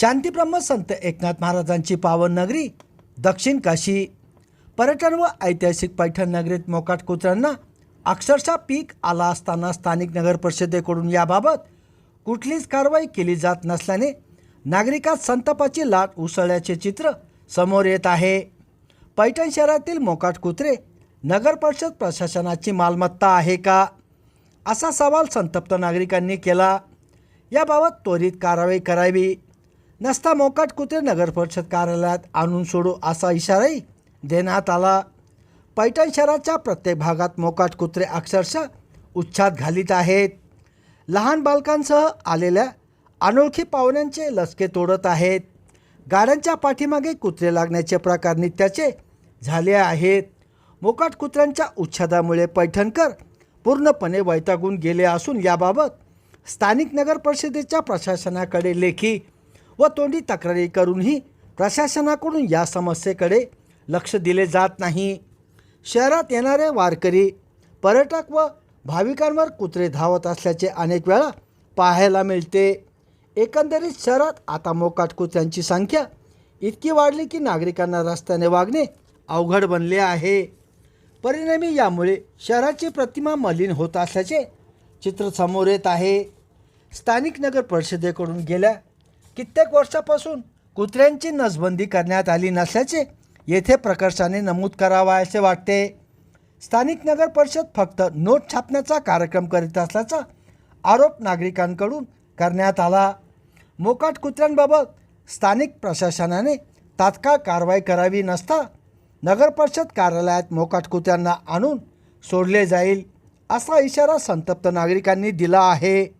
शांतीब्रह्म संत एकनाथ महाराजांची पावन नगरी दक्षिण काशी पर्यटन व ऐतिहासिक पैठण नगरीत मोकाट कुत्र्यांना अक्षरशः पीक आला असताना स्थानिक नगर परिषदेकडून याबाबत कुठलीच कारवाई केली जात नसल्याने नागरिकात संतापाची लाट उसळल्याचे चित्र समोर येत आहे. पैठण शहरातील मोकाट कुत्रे नगर परिषद प्रशासनाची मालमत्ता आहे का? असा सवाल संतप्त नागरिकांनी केला. याबाबत त्वरित कारवाई करावी. नसता मोकाट कुत्रे नगर परिषद कार्यालयात आणून सोडू असा इशाराही देण्यात आला. पैठण शहराच्या प्रत्येक भागात मोकाट कुत्रे अक्षरशः उच्छाद घालीत आहेत. लहान बालकांसह आलेल्या अनोळखी पाहुण्यांचे लसके तोडत आहेत. गाड्यांच्या पाठीमागे कुत्रे लागण्याचे प्रकार नित्याचे झाले आहेत. मोकाट कुत्र्यांच्या उच्छादामुळे पैठणकर पूर्णपणे वैतागून गेले असून याबाबत स्थानिक नगर परिषदेच्या प्रशासनाकडे लेखी व तोंडी तक्रारी करूनही प्रशासनाकडून या समस्येकडे लक्ष दिले जात नाही. शहरात येणारे वारकरी पर्यटक व भाविकांवर कुत्रे धावत असल्याचे अनेक वेळा पाहायला मिळते. एकंदरीत शहरात आता मोकाट कुत्र्यांची संख्या इतकी वाढली की नागरिकांना रस्त्याने वागणे अवघड बनले आहे. परिणामी यामुळे शहराची प्रतिमा मलिन होत असल्याचे चित्र समोर येत आहे. स्थानिक नगर परिषदेकडून गेल्या कित्येक वर्षापासून कुत्र्यांची नसबंदी करण्यात आली नसल्याचे येथे प्रकर्षाने नमूद करावायचे वाटते. स्थानिक नगर परिषद फक्त नोट छापण्याचा कार्यक्रम करीत असल्याचा आरोप नागरिकांकडून करण्यात आला. मोकाट कुत्र्यांबाबत स्थानिक प्रशासनाने तात्काळ कारवाई करावी नसता नगर परिषद कार्यालयात मोकाट कुत्र्यांना आणून सोडले जाईल असा इशारा संतप्त नागरिकांनी दिला आहे.